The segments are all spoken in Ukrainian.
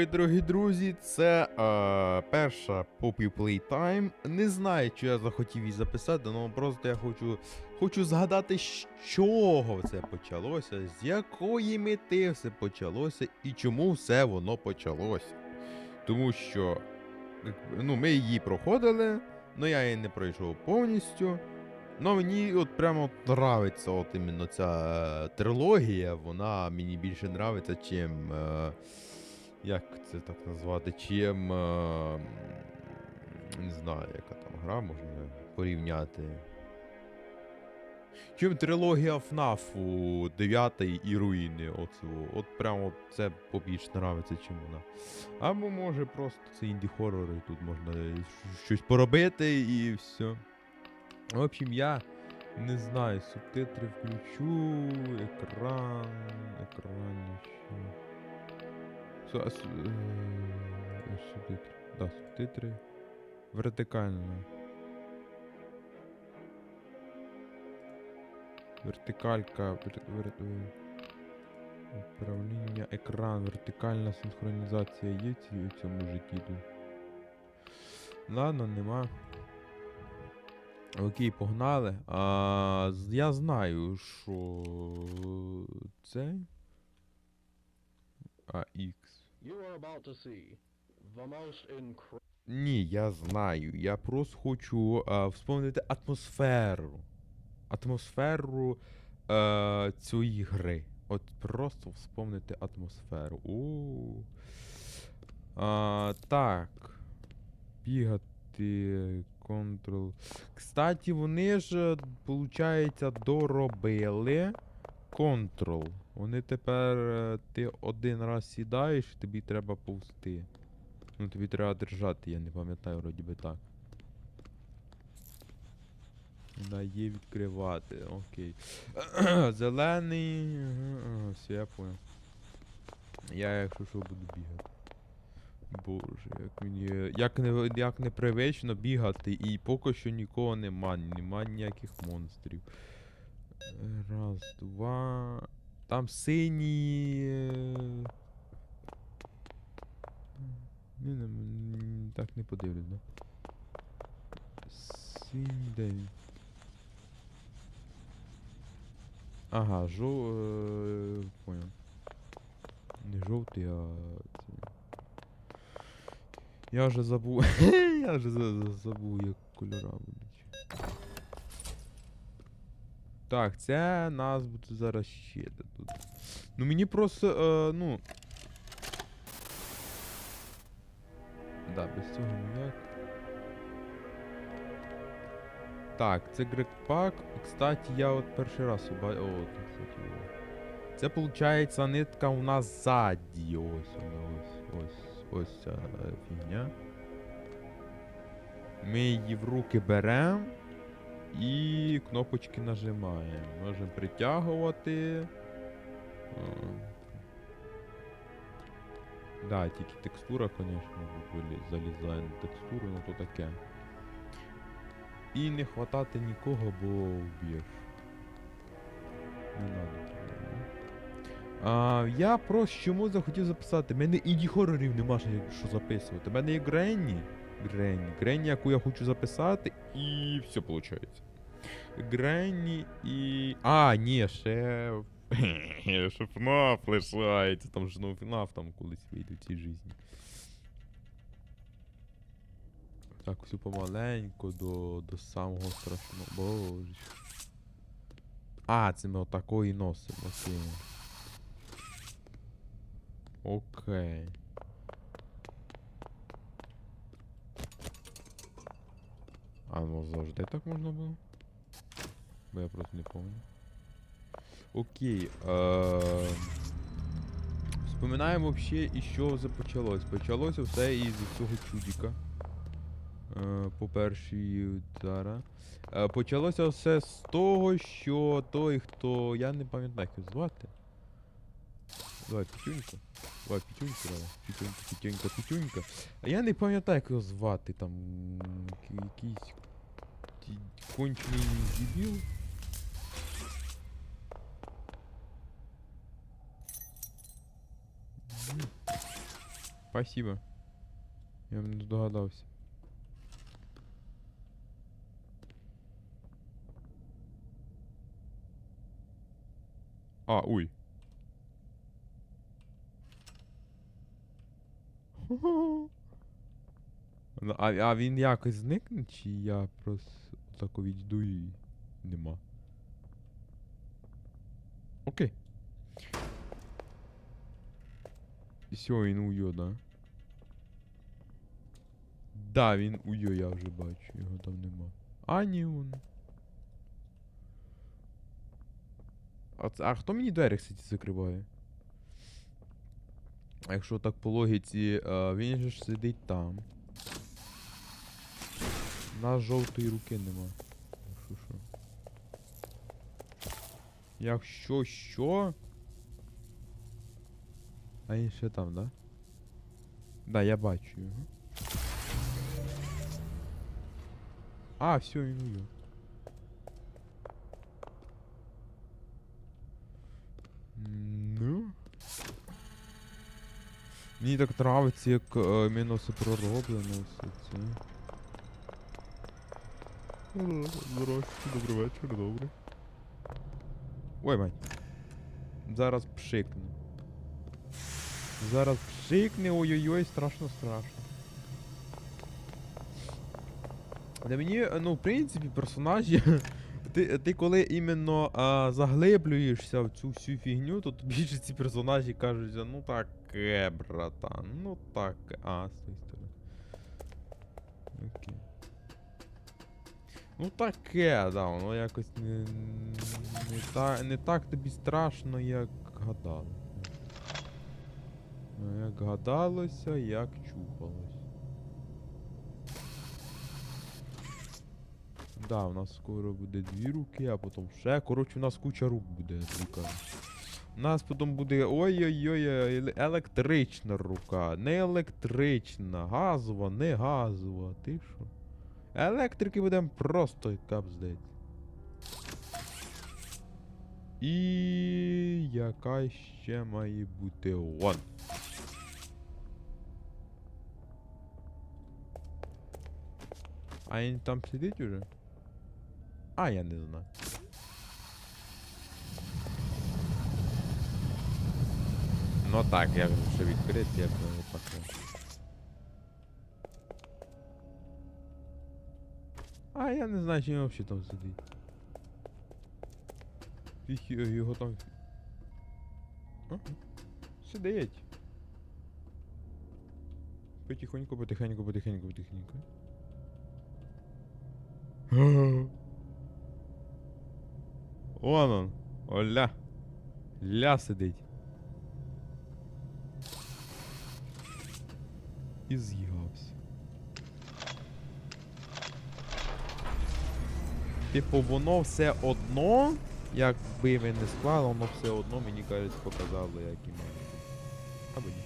привіт, дорогі друзі! Це е, перша Poppy Playtime. Не знаю, чи я захотів її записати, але просто я хочу, хочу згадати, з чого це почалося, з якої мети все почалося і чому все воно почалося. Тому що ну, ми її проходили, але я її не пройшов повністю. Ну, мені от прямо нравиться от іменно ця е, трилогія, вона мені більше нравиться, чим. Е, як це так назвати, чим. Е, не знаю, яка там гра можна порівняти. Чим трилогія ФНАФу 9 і руїни. Оцього. От прямо це побільш нравиться, чим вона. Або може просто це інді-хоррор, і тут можна щось поробити і все. В общем, я не знаю, субтитри включу, екран, екран ще. Субтитри. Да, субтитри. Вертикально. Вертикалька. вер- вер- Управління екран, вертикальна синхронізація є у цьому житті. Ладно, нема. Окей, погнали. А, я знаю, що це. А, X. You are about to see the most incredible. Ні, я знаю. Я просто хочу а, вспомнити атмосферу. Атмосферу е, цієї гри. От просто вспомнити атмосферу. У. А, так. Бігати. Контрол. Кстати, вони ж, виходить, доробили контрол. Вони тепер е, ти один раз сідаєш, тобі треба повзти. Ну тобі треба держати, я не пам'ятаю, вроді би так. Да, є відкривати, окей. Зелений. Все, я понял. Я якщо що буду бігати. Боже, як мені. Як, не, як непривично бігати, і поки що нікого нема, нема ніяких монстрів. Раз, два. Там сині. е, ні, не, так не подивлюсь, да? Синій де він? Ага, жов... Е, понял. Не жовтий, а... Я вже забув. Я вже за- за- забув, як кольора будуть. Так, це нас буде зараз ще тут. Ну мені просто, е, ну. Да, без цього ніяк. Так, це Грекпак. Кстати, я от перший раз побачив. О, тут, кстати, о. Це виходить нитка у нас ззаді. Ось вона, ось, ось, ось ця е, фігня. Ми її в руки беремо і кнопочки нажимаємо. Можемо притягувати. О. Да, тільки текстура, вилі- залізає на текстуру, ну то таке. І не хватати нікого, бо вб'єш. Не надо. А, я просто чому захотів записати. У мене інді хорорів нема що записувати. У мене є Гренні. Гренні. Гренні, яку я хочу записати, і все виходить. Гренні і. А, ні, ще. ще FNAF лишається. Там ж ну FNAF там колись вийде в цій житті. Так, все помаленьку до, до самого страшного. Боже. А, це ми отакої носимо, окей. А ну завжди так можна було? Бо я просто не пам'ятаю. Окей. Е... Вспоминаємо взагалі, і що це почалось. Почалося все із цього чудіка. Е, по першій зараз. Е, почалося все з того, що той, хто. Я не пам'ятаю, як його звати. Давай, Пітюнька. Давай, Пітюнька, давай. Пітюнька, Пітюнька, Пітюнька. А я не пам'ятаю, як його звати там. м, к- Якийсь ті- кончений дебіл. М. Спасибо. Я б не здогадався. А, ой. А, а він якось зникне, чи я просто тако відійду і нема? Окей. І все, він уйо, да? Да, він уйо, я вже бачу, його там нема. А, ні, он. А, а хто мені двері, кстати, закриває? Якщо так по логіці, а, він же ж сидить там. У нас жовтої руки нема. Що що? Якщо що? А він ще там, да? Да, я бачу його. А, все, він уйо. Ну. Мені так нравиться, як е, все пророблено все це. О, Здрасте, добрий вечір, добре. Ой, мать. Зараз пшикне. Зараз пшикне, ой-ой-ой, страшно страшно. Для мені, е, ну, в принципі, персонажі. Ти, ти коли іменно а, заглиблюєшся в цю всю фігню, то тобі ж ці персонажі кажуть, ну таке, братан, ну так. А, з тої сторони. Окей. Ну таке, да, воно якось не, не, та, не так тобі страшно, як гадалося. Ну, Як гадалося, як чухалось. Да, у нас скоро буде дві руки, а потім ще. Коротше, у нас куча рук буде, я. У нас потім буде ой-ой-ой, еле- електрична рука, не електрична, газова, не газова. Ти що? Електрики будемо просто капздець. І яка ще має бути он. А він там сидить уже? А, я не знаю. Ну так, я вже ще я б не. А я не знаю, чи він взагалі там сидить. Фіг його- його там. Ага. Сидить. Потихоньку, потихеньку, потихеньку, потихеньку. Вон он. Оля. Ля сидить. І з'їгався. Типу, воно все одно, якби ви не склали, воно все одно, мені кажуть, показало, як і має бути. Або ні.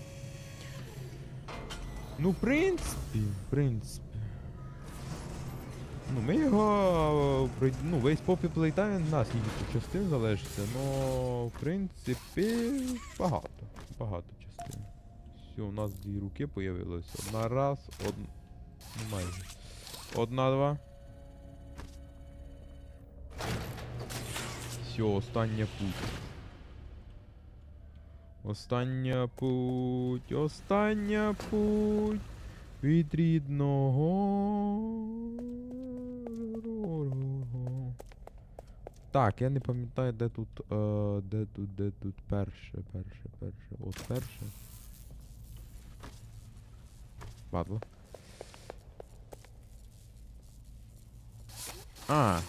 Ну, в принципі, в принципі. Ну, ми його. е, Ну, весь попі плейтайм на скільки частин залишиться, но в принципі багато. Багато частин. Все, у нас дві руки появилося. Одна раз, одна. Ну майже. Одна, два. Все, остання путь. Остання путь, остання путь від рідного. Так, я не пам'ятаю, де тут. Е, де тут, де тут перше, перше, перше. От перше. Падло. А,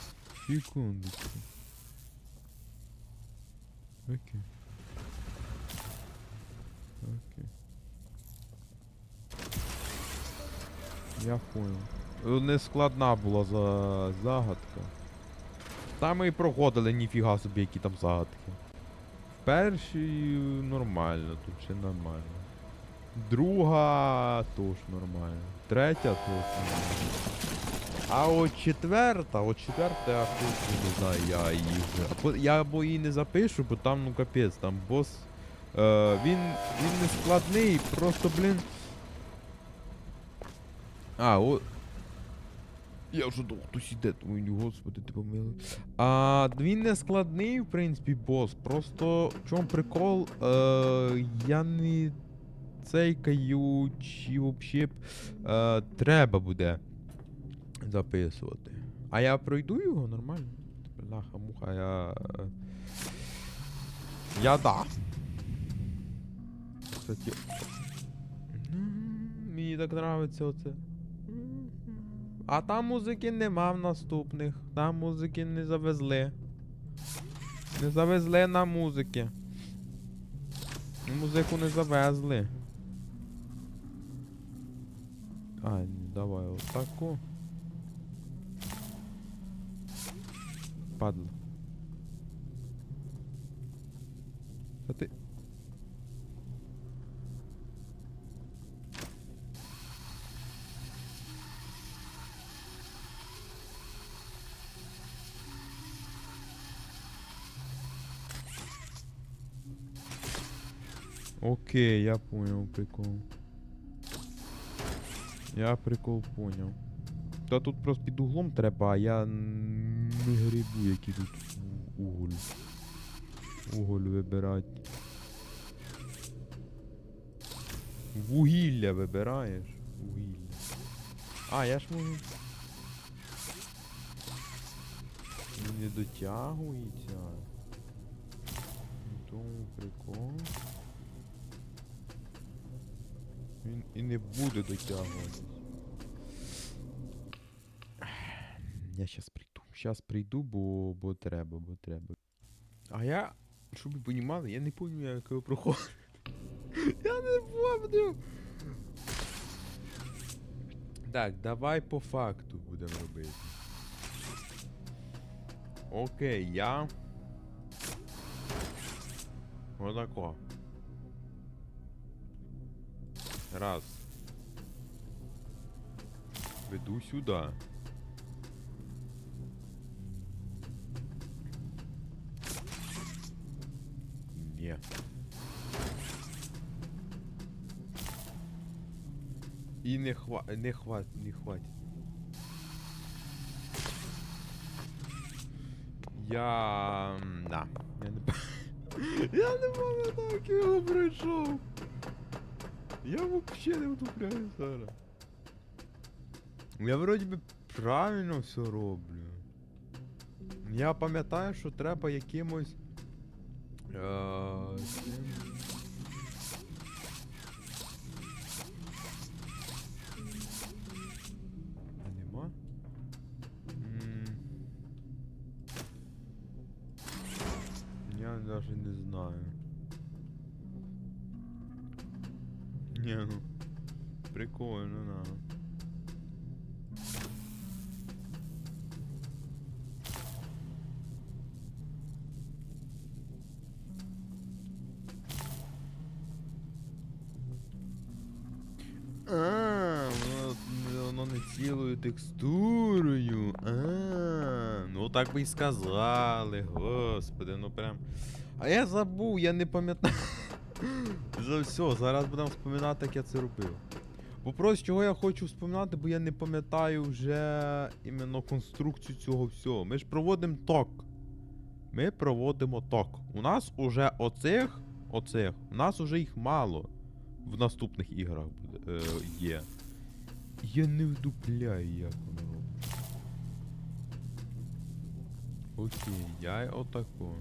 секундочку. Окей. Окей. Я понял. Не складна була за загадка. Там ми і проходили ніфіга собі, які там загадки. В першій нормально, тут ще нормально. Друга теж нормально. Третя теж нормально. А от четверта, от четверта я хуй не знаю, я її вже. Я або її не запишу, бо там ну капець, там бос. Е, він, він не складний, просто, блін. А, о. Я вже думав, хтось іде, думаю, «Ні, господи, ти помилуй. А, він не складний, в принципі, бос. Просто в чому прикол? Е, я не цейкаю, чи взагалі е, треба буде записувати. А я пройду його нормально. Бляха, муха, я. е, Я да. Кстати. Мені так нравиться оце. А там музики нема в наступних. Там музики не завезли. Не завезли на музики. Музику не завезли. А, давай отаку. Падла. А ти. Окей, я понял прикол. Я прикол понял. Та тут просто під углом треба, а я не грибу, який тут уголь. Уголь вибирати. Вугілля вибираєш? Вугілля. А, я ж можу. Не дотягується. Тому прикол. Він і не буде дотягуватись. Я щас прийду. Щас прийду, бо, бо треба, бо треба. А я, щоб ви понімали, я не пам'ятаю, як його проходить. Я не помню. Так, давай по факту будемо робити. Окей, я. Отако. Раз. Веду сюда. Не. І не хва... не хват... не хватить. Я... Да. Я не... Я не пам'ятаю, як пройшов. Я вообще не вдупляю зараз. Я вроді би правильно все роблю. Я пам'ятаю, що треба якимось. Е, Прикольно, да. А, воно, воно не цілою текстурою. А, ну так би й сказали, господи, ну прям. А я забув, я не пам'ятаю. За все, зараз будемо вспоминати, як я це робив. Вопрос, чого я хочу вспоминати, бо я не пам'ятаю вже іменно конструкцію цього всього. Ми ж проводимо ток. Ми проводимо ток. У нас уже оцих, оцих, у нас уже їх мало в наступних іграх буде, е, є. Я не вдупляю, як воно робить. Окей, я отако.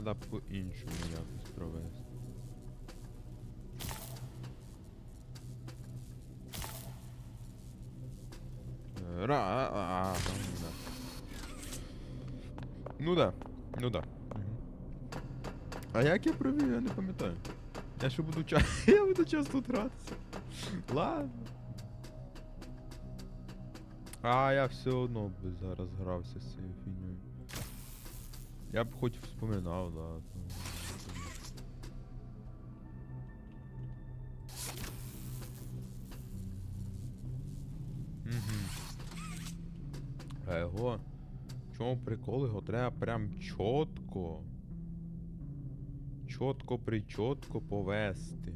Надо по-іншому якось провести. Ра, а, а, а, ну да. Ну да. Ну да. Мгм. А як я провів, я не пам'ятаю. Я ще буду час. Я буду час тут гратися. Ладно. А я все одно би зараз грався з цією фігньою. Я б хоч вспоминав, да. то- А його чому прикол? Його треба прям чітко. Чітко причотко повести.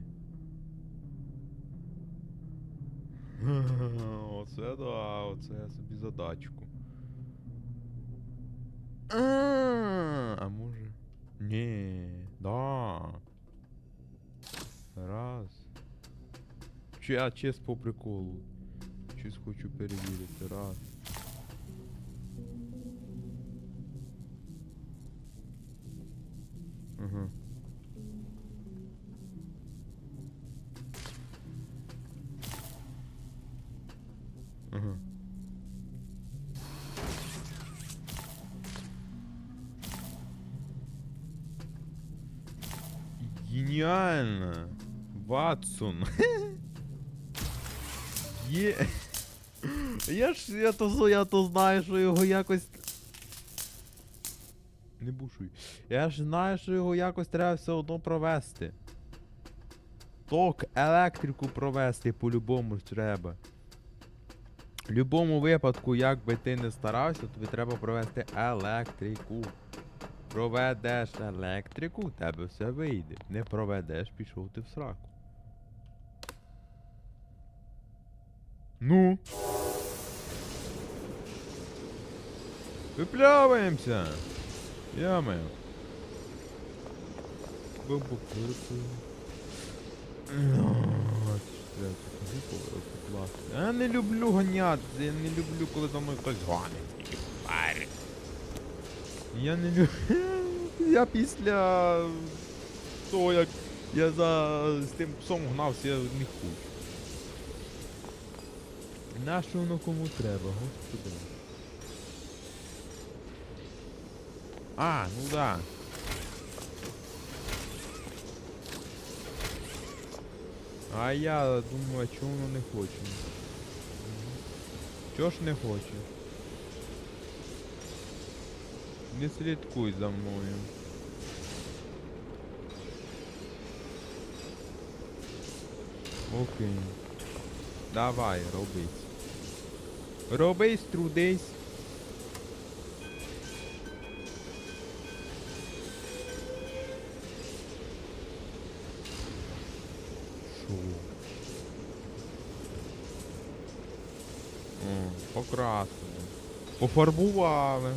Оце да, оце я собі задачку. А, а. Ні, да. Раз. Чи я честь по приколу. Щось хочу перевірити. Раз. Ага. Ага. Геніально! Ватсон! Є. Я ж я то, я то знаю, що його якось. Не бушуй. Я ж знаю, що його якось треба все одно провести. Ток, електрику провести по-любому треба. В будь-якому випадку, як би ти не старався, тобі треба провести електрику. Проведеш електрику, в тебе все вийде. Не проведеш, пішов ти в сраку. Ну. Випляваємося! Ями. Я не люблю ганятися, я не люблю, коли за мною хтось гонить. Я не люблю. Я після того, як я за з тим псом гнався, я не хочу. Нащо воно кому треба, господи. А, ну да. А я думаю, а чому воно не хоче? Чого ж не хоче? Не слідкуй за мною. Окей. Давай, робись. Робись, трудись. Шо? О, покрасили. Пофарбували.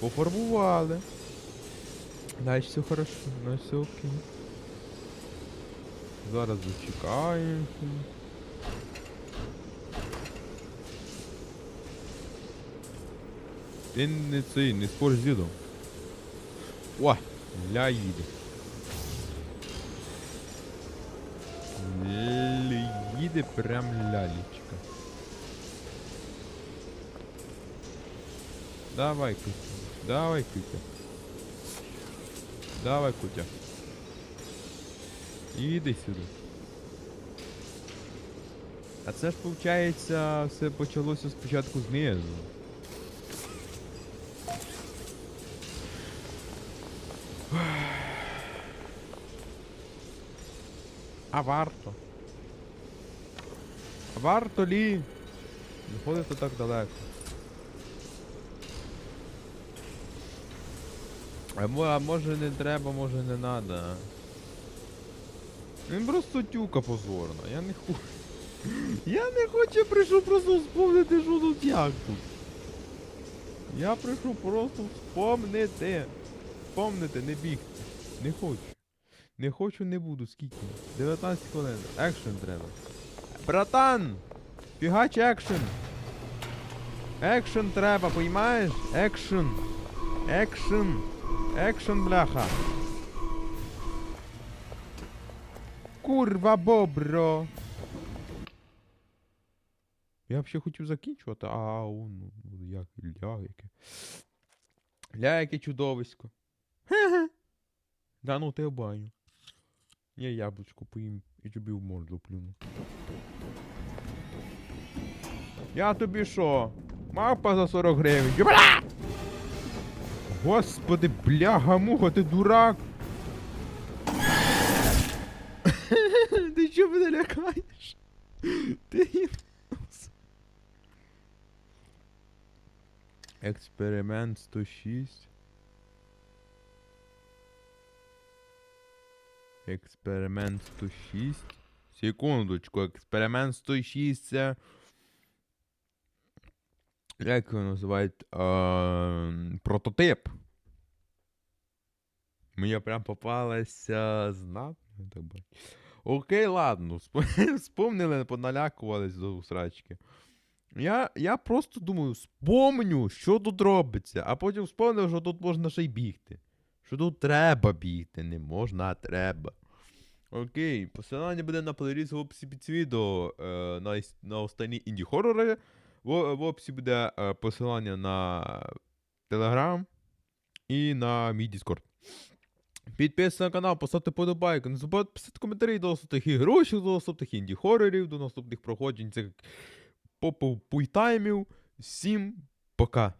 Пофарбували. Дальше все хорошо, ну все окей. Зараз зачекаємо. Ти не цей, не спор з дідом. О, ля їде. Їде прям лялечка. Давай, Кутя. Давай, Кутя. Давай, Кутя. Іди сюди. А це ж, виходить, все почалося спочатку знизу. А варто. А варто лі? Заходити так далеко. А, може не треба, може не надо. Він просто тюка позорна, я не хочу. Я не хочу, прийшов просто вспомнити, що тут як тут. Я прийшов просто вспомнити. Вспомнити, не бігти. Не хочу. Не хочу, не буду. Скільки? 19 хвилин. Екшен треба. Братан! Фігач екшен! Екшен треба, поймаєш? Екшен! Екшен! Екшен, бляха! Курва бобро! Я взагалі хотів закінчувати, а он, ну, як ля яке. Ля яке чудовисько. Хе-хе. Да ну ти баню. Я яблучко поїм і тобі в морду плюну. Я тобі що? Мапа за 40 гривень. Бля! Господи, бляга муха, ти дурак. ти що мене лякаєш? Ти. Експеримент 106. Експеримент 106. Секундочку, експеримент 106 це. Як його називають? Е, прототип. Мені прям попалася знатно. Окей, ладно. сп- Спомнили, поналякувались до срачки. Я, я просто думаю, спомню, що тут робиться, а потім спомнив, що тут можна ще й бігти. Що тут треба бігти, не можна, а треба. Окей, посилання буде на плейліст в описі під відео е, на, на останні інді-хорори. В, в описі буде е, посилання на Telegram і на мій Discord. Підписуйтесь на канал, поставте подобайку, не забудьте писати коментарі до наступних ігрушок, до наступних інді-хорорів, до наступних проходжень цих пуйтаймів. Всім пока.